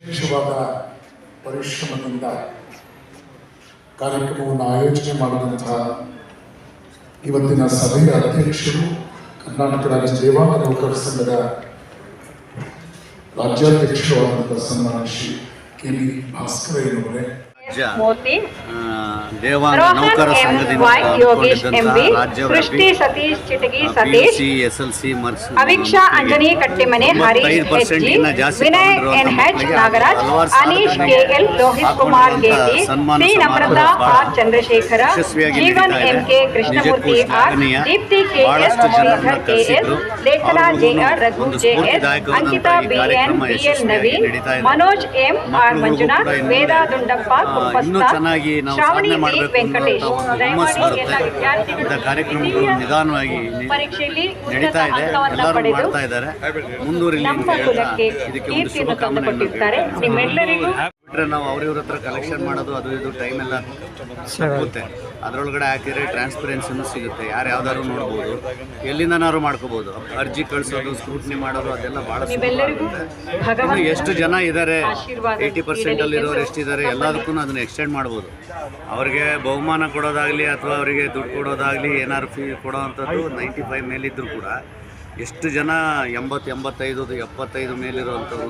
ವಿಶೇಷವಾದ ಪರಿಶ್ರಮದಿಂದ ಕಾರ್ಯಕ್ರಮವನ್ನು ಆಯೋಜನೆ ಮಾಡಿದಂತಹ ಇವತ್ತಿನ ಸಭೆಯ ಅಧ್ಯಕ್ಷರು ಕರ್ನಾಟಕ ರಾಜ್ಯ ಸೇವಾ ನೌಕರ ಸಂಘದ ರಾಜ್ಯಾಧ್ಯಕ್ಷರು ಆದಂತಹ ಸನ್ಮಾನ ಶ್ರೀ ಕೆ ಭಾಸ್ಕರ ರಾಜ್ಯ ಮೂರ್ತಿ ಆ, ದೇವಾಂಗ ರೋಹನ್ ನೌಕರ ಎಂ ಸಂಘದಿಂದ ವೈ ಯೋಗೇಶ್ ಎಂ ಬಿ ರಾಜ್ಯವ್ಯಾಪಿ Srushti Satish Chitagi Satish C S L C MERS Aviksha Anjani Kattimane Harish H percent G ಇನ್ನ ಜಾಸ್ತಿ ವಿನಯ್ ತಗೊಂಡಿರುವಂತ ಎನ್ ಎಚ್ ಮಕ್ಕಳಿಗೆ ನಾಗರಾಜ್ ಹಲವಾರು ಅನೀಶ್ ಸಾಧನೆಗೆ ಕೆ ಎಲ್ ಲೋಹಿತ್ ಕುಮಾರ್ ಹಾಕೊಂಡಿರುವಂತ ಗೆಟಿ ಸನ್ಮಾನ ಸಿ ನಮ್ರತಾ ಸಮಾರಂಭ ಆರ್ ಚಂದ್ರಶೇಖರ ಯಶಸ್ವಿಯಾಗಿ ಜೀವನ್ ನಡೀತಾ ಎಂ ಇದೆ. ಕೆ ಕೃಷ್ಣಮೂರ್ತಿ ನಿಜಕ್ಕೂ ಆರ್ ಶ್ಲಾಘನೀಯ. ದೀಪ್ತಿ ಕೆ ಎಸ್ ಬಹಳಷ್ಟು ಜನರನ್ನ ಶ್ರೀಧರ್ ಕೆ ಎಸ್ ಕರೆಸಿದ್ರು. ಲೇಖನಾ ಜೆ ಅವ್ರಿಗೂ ಆರ್ ರಘು ಒಂದು ಜೆ ಎಸ್ ಸ್ಫೂರ್ತಿದಾಯಕವಾದಂತಹ ಅಂಕಿತಾ ಈ ಬಿ ಎನ್ ಕಾರ್ಯಕ್ರಮ ಬಿ ಎಲ್ ಯಶಸ್ವಿಯಾಗಿ ನವೀನ್ ನಡೀತಾ ಇದೆ. ಮನೋಜ್ ಎಂ ಆರ್ ಮಕ್ಕಳಿಗೂ ಮಂಜುನಾಥ್ ಕೂಡ ಇನ್ನು ವೇದಾ ದುಂಡಪ್ಪ ಆ, ಇನ್ನೂ ಚೆನ್ನಾಗಿ ನಾವು ಸಾಧನೆ ಮಾಡಬೇಕು ಹುಮ್ಮಸ್ಸು ಬರುತ್ತೆ. ಇಂಥ ಕಾರ್ಯಕ್ರಮಗಳು ನಿಧಾನವಾಗಿ ಪರೀಕ್ಷೆಯಲ್ಲಿ ನಡೀತಾ ಇದೆ. ಎಲ್ಲರೂ ಮಾಡ್ತಾ ಇದ್ದಾರೆ. ಮುಂದುವರಿಲಿ ಇದಕ್ಕೆ ಒಂದು ಶುಭಕಾಮನೆ ನಿಮ್ಮೆಲ್ಲರಿಗೂ ಬಿಟ್ರೆ ನಾವು ಅವ್ರಿವ್ರ ಹತ್ರ ಕಲೆಕ್ಷನ್ ಮಾಡೋದು ಅದು ಇದು ಟೈಮ್ ಎಲ್ಲ ಸಿಗುತ್ತೆ ಅದರೊಳಗಡೆ ಹಾಕಿದ್ರೆ ಟ್ರಾನ್ಸ್ಪರೆನ್ಸಿನೂ ಸಿಗುತ್ತೆ. ಯಾರು ಯಾವ್ದಾದ್ರು ನೋಡ್ಬೋದು. ಎಲ್ಲಿಂದನಾದ್ರು ಮಾಡ್ಕೋಬಹುದು ಅರ್ಜಿ ಕಳಿಸೋದು ಸ್ಕ್ರೂಟ್ನಿ ಮಾಡೋದು ಅದೆಲ್ಲ ಬಹಳ ಇನ್ನು ಎಷ್ಟು ಜನ ಇದ್ದಾರೆ ಏಯ್ಟಿ ಪರ್ಸೆಂಟ್ ಅಲ್ಲಿ ಇರೋರು ಎಷ್ಟಿದ್ದಾರೆ ಎಲ್ಲದಕ್ಕೂ ಅದನ್ನ ಎಕ್ಸ್ಟೆಂಡ್ ಮಾಡ್ಬೋದು. ಅವ್ರಿಗೆ ಬಹುಮಾನ ಕೊಡೋದಾಗ್ಲಿ ಅಥವಾ ಅವರಿಗೆ ದುಡ್ಡು ಕೊಡೋದಾಗ್ಲಿ ಏನಾದ್ರು ಫೀ ಕೊಡೋವಂಥದ್ದು ನೈಂಟಿ ಫೈವ್ ಮೇಲಿದ್ರು ಕೂಡ ಎಷ್ಟು ಜನ ಎಂಬತ್ತು ಎಂಬತ್ತೈದು ಎಪ್ಪತ್ತೈದು ಮೇಲಿರುವಂಥದ್ದು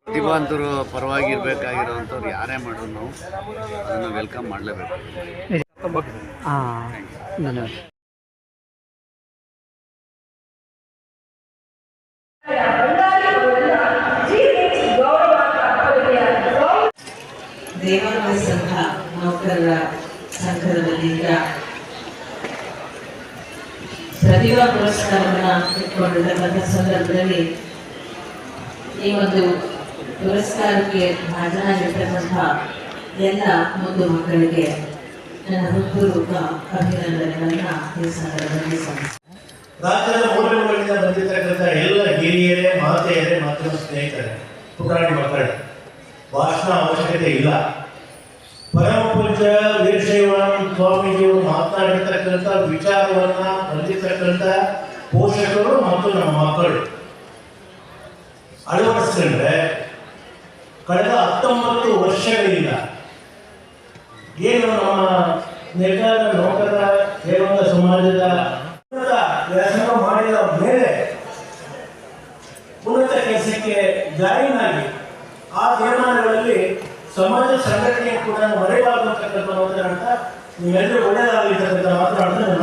ಪ್ರತಿಭಾಂತರು ಪರವಾಗಿ ಇರಬೇಕಾಗಿರೋವಂಥವ್ರು ಯಾರೇ ಮಾಡೋದು ನಾವು ಅದನ್ನ ವೆಲ್ಕಮ್ ಮಾಡಲೇಬೇಕು. ದೇವಾಲಯ ಸಂಘ ನೌಕರರ ಸಂಘದ ವತಿಯಿಂದ ಪ್ರತಿಭಾ ಪುರಸ್ಕಾರವನ್ನು ಇಟ್ಕೊಂಡಿರ್ತಕ್ಕಂಥ ಸಂದರ್ಭದಲ್ಲಿ ಈ ಒಂದು ಪುರಸ್ಕಾರಕ್ಕೆ ಭಾಜನಾಗಿರ್ತಕ್ಕಂಥ ಎಲ್ಲ ಒಂದು ಮಕ್ಕಳಿಗೆ ನನ್ನ ಹೃತ್ಪೂರ್ವಕ ಅಭಿನಂದನೆಗಳನ್ನು ಈ ಸಂದರ್ಭದಲ್ಲಿ ರಾಜ್ಯದ ಮೂಲಗಳಿಂದ ಬಂದಿರತಕ್ಕಂಥ ಎಲ್ಲ ಹಿರಿಯರೇ ಮಾತೆಯರೇ ಮಾತ್ರ ಸ್ನೇಹಿತರೆ ಪುಟಾಣಿ ಮಕ್ಕಳೇ, ಭಾಷಣ ಅವಶ್ಯಕತೆ ಇಲ್ಲ. ಪರಮ ಪೂಜ್ಯ ವೀರಶೈವಾನಂದ ಸ್ವಾಮೀಜಿಯವರು ಮಾತನಾಡಿರ್ತಕ್ಕಂಥ ವಿಚಾರವನ್ನ ಬಂದಿರತಕ್ಕಂಥ ಪೋಷಕರು ಮತ್ತು ನಮ್ಮ ಮಕ್ಕಳು. ಅಳವಡಿಸ್ಕೊಂಡ್ರೆ ಕಳೆದ ಹತ್ತೊಂಬತ್ತು ವರ್ಷಗಳಿಂದ ಏನು ನಮ್ಮ ನೇಕಾರ ನೌಕರ ದೇವಂಗ ಸಮಾಜದ ವ್ಯಾಸಂಗ ಮಾಡಿದ ಮೇಲೆ ಉನ್ನತ ಕೆಲಸಕ್ಕೆ ಜಾಯಿನ್ ಆಗಿ ಆ ತೀರ್ಮಾನಗಳಲ್ಲಿ ಸಮಾಜ ಸಂಘಟನೆ ಕೂಡ ಮರೆಯಲಾಗುವಂತಕ್ಕಂಥ ನೀವೆಲ್ಲರೂ ಮಾತ್ರ ಮಾತನಾಡ್ತಾ ನಾನು